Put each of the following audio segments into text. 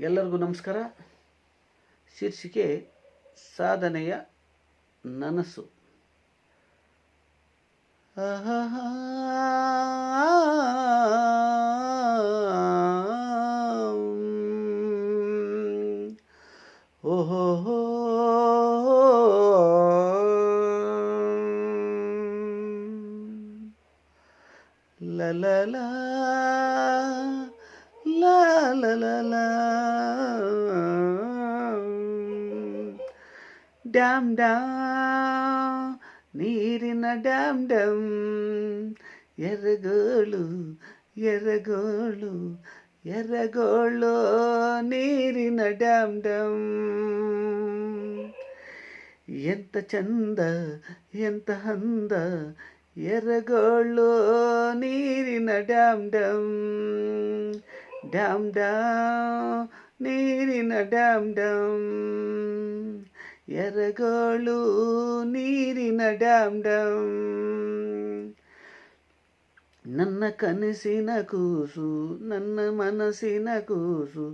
ಎಲ್ಲರಿಗೂ ನಮಸ್ಕಾರ. ಶೀರ್ಷಿಕೆ ಸಾಧನೆಯ ನನಸು. ಓಹೋ La ಡ್ಯಾಮ್ ಡ್ಯಾಮ್ ನೀರಿನ ಡ್ಯಾಮ್ ಡ್ಯಾಮ್ ಎರಗೋಳು ಎರಗೋಳು ಎರಗೋಳು ನೀರಿನ ಡ್ಯಾಮ್ ಡ್ಯಾಮ್ ఎంత చంద ఎంత హంద ఎర్రగోళ్ళు నీరిన డ్యామ్ డ్యామ్ ಡಮ್ ಡಮ್ ನೀರಿನ ಡಮ್ ಡಮ್ ಎರಗೋಳು ನೀರಿನ ಡಮ್ ಡಮ್ ನನ್ನ ಕನಸಿನ ಕೂಸು ನನ್ನ ಮನಸ್ಸಿನ ಕೂಸು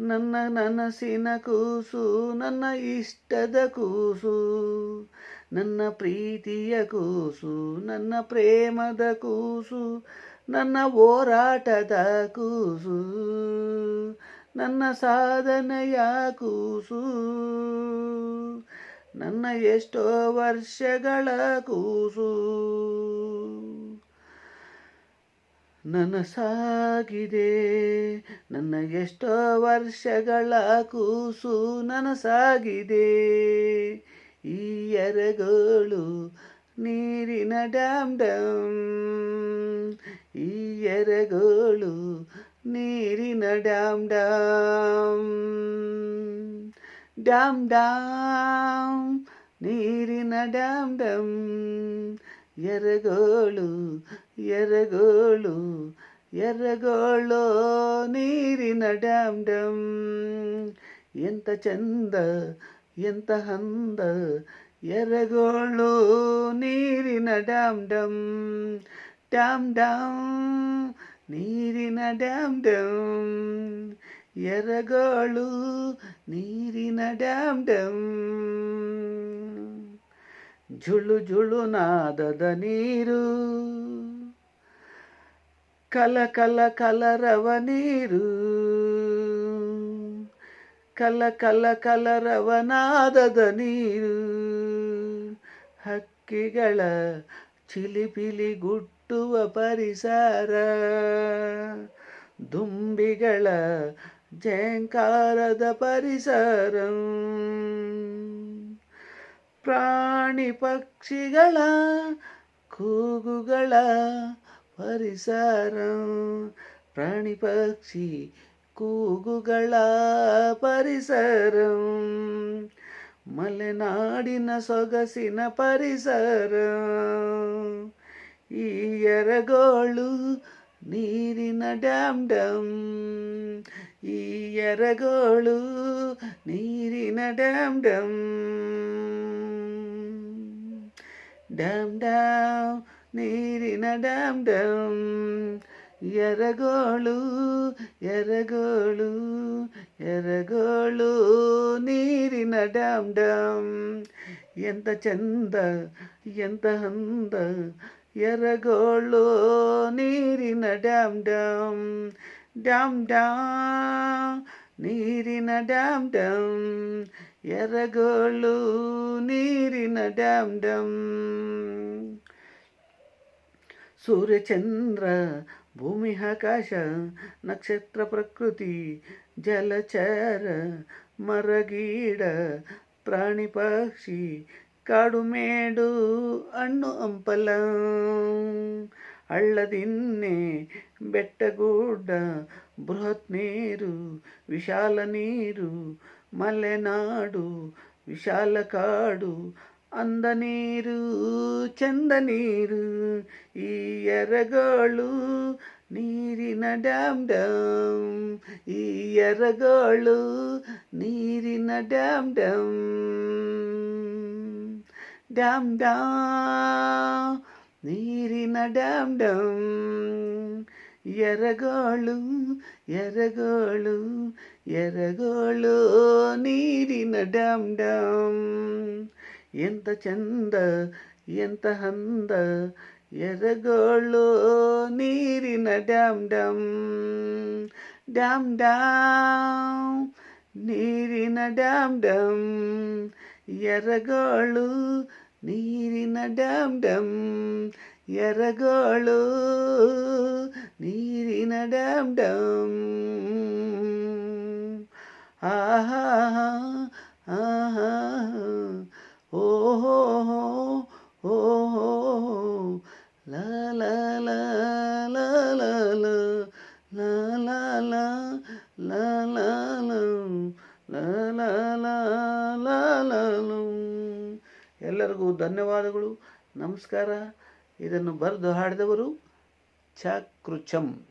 ನನ್ನ ನನಸಿನ ಕೂಸು ನನ್ನ ಇಷ್ಟದ ಕೂಸು ನನ್ನ ಪ್ರೀತಿಯ ಕೂಸು ನನ್ನ ಪ್ರೇಮದ ಕೂಸು ನನ್ನ ಹೋರಾಟದ ಕೂಸು, ನನ್ನ ಸಾಧನೆಯ ಕೂಸು, ನನ್ನ ಎಷ್ಟೋ ವರ್ಷಗಳ ಕೂಸು. ನನ್ನ ಸಾಗಿದೆ ನನ್ನ ಎಷ್ಟೋ ವರ್ಷಗಳ ಕೂಸು ನನಸಾಗಿದೆ. ಈ ಎರಗಳು ನೀರಿನ ಡ್ಯಾಮ್ ಡ್ಯಾಮ್ ಈ ಎರೆಗೋಳು ನೀರಿನ ಡ್ಯಾಮ್ ಡ್ಯಾಮ್ ಡ್ಯಾಮ್ ಡ್ಯಾಮ್ ನೀರಿನ ಡ್ಯಾಮ್ ಡ್ಯಾಮ್ ಎರೆಗೋಳು ಎರೆಗೋಳು ఎర్రగోళ్ళు నీరిన డ్యామ్ డ్యామ్ ఎంత చంద ఎంత హంద ఎర్రగోళ్ళు నీరిన డ్యామ్ డ్యామ్ ಡ್ಯಾಮ್ ಡ್ಯಾಮ್ ನೀರಿನ ಡ್ಯಾಮ್ ಡ್ಯಾಮ್ ಎರಗಳು ನೀರಿನ ಡ್ಯಾಮ್ ಡ್ಯಾಮ್ ಝುಳು ಜುಳು ನಾದದ ನೀರು, ಕಲ ಕಲ ಕಲರವ ನೀರು, ಕಲ ಕಲ ಕಲರವನಾದದ ನೀರು. ಹಕ್ಕಿಗಳ ಚಿಲಿಪಿಲಿ ಗುಟ್ಟು ಗುಟ್ಟುವ ಪರಿಸರ. ದುಂಬಿಗಳ ಜಯಂಕಾರದ ಪರಿಸರ. ಪ್ರಾಣಿ ಪಕ್ಷಿಗಳ ಕೂಗುಗಳ ಪರಿಸರ. ಪ್ರಾಣಿ ಪಕ್ಷಿ ಕೂಗುಗಳ ಪರಿಸರ. ಮಲೆನಾಡಿನ ಸೊಗಸಿನ ಪರಿಸರ. ಈ ಎರಗೋಳು ನೀರಿನ ಡ್ಯಾಮ್ ಡ್ಯಾಮ್ ಈ ಎರಗೋಳು ನೀರಿನ ಡ್ಯಾಮ್ ಡ್ಯಾಮ್ ಡ್ಯಾಮ್ ಡ್ಯಾಮ್ ನೀರಿನ ಡ್ಯಾಮ್ ಡ್ಯಾಮ್ ಎರಗೋಳು ಎರಗೋಳು ಎರಗೋಳು ನೀರಿನ ಡ್ಯಾಮ್ ಡ್ಯಾಮ್ ఎంత చంద ఎంత హంద ఎరగోళ్ళు నీరిన డ్యామ్ డ్యామ్ డ్యామ్ డ్యామ్ ನೀರಿನ ಡ್ಯಾಮ್ ಡ್ಯಾಮ್ ಎರಗೋಳು ನೀರಿನ ಡ್ಯಾಮ್ ಡ್ಯಾಮ್ ಸೂರ್ಯಚಂದ್ರ ಭೂಮಿ ಆಕಾಶ ನಕ್ಷತ್ರ ಪ್ರಕೃತಿ ಜಲಚರ ಮರಗೀಡ ಪ್ರಾಣಿ ಪಕ್ಷಿ ಕಾಡು ಮೇಡು ಹಣ್ಣು ಹಂಪಲ ಹಳ್ಳದಿನ್ನೆ ಬೆಟ್ಟಗುಡ್ಡ ಬೃಹತ್ ನೀರು ವಿಶಾಲ ನೀರು ಮಲೆನಾಡು ವಿಶಾಲ ಕಾಡು ಅಂದ ನೀರು ಚಂದ ನೀರು ಈ ಎರಗೋಳು ನೀರಿನ ಡ್ಯಾಮ್ ಡ್ಯಾಮ್ ಈ ಎರಗೋಳು ನೀರಿನ ಡ್ಯಾಮ್ ಡ್ಯಾಮ್ ഡാം ഡീരിന ഡാം ഡം. എറകോളു എറകോളു എറകോളു നീരിന ഡാം ഡം. എന്ത ചന്ത എന്ത ഹന്ത എറകോളു നീരിന ഡാം ഡം. ഡാം ഡാം നടം ഡാം ഡം. എറകോളു ನೀರಿನ ಡಮ್ ಡಮ್ ಎರಗೋಳು ನೀರಿನ ಡಮ್ ಡಮ್ ಆಹಾ ಆಹಾ ಓಹೋ ಓಹೋ ಲ ಲ ಲ ಲ ಲ ಲ ಲ ಲ ಲ ಲ ಲ ಲ ಲ ಲ ಲ ಲ ಲ ಎಲ್ಲರಿಗೂ ಧನ್ಯವಾದಗಳು. ನಮಸ್ಕಾರ. ಇದನ್ನು ಬರೆದು ಹಾಡಿದವರು ಚಾಕೃಚಂ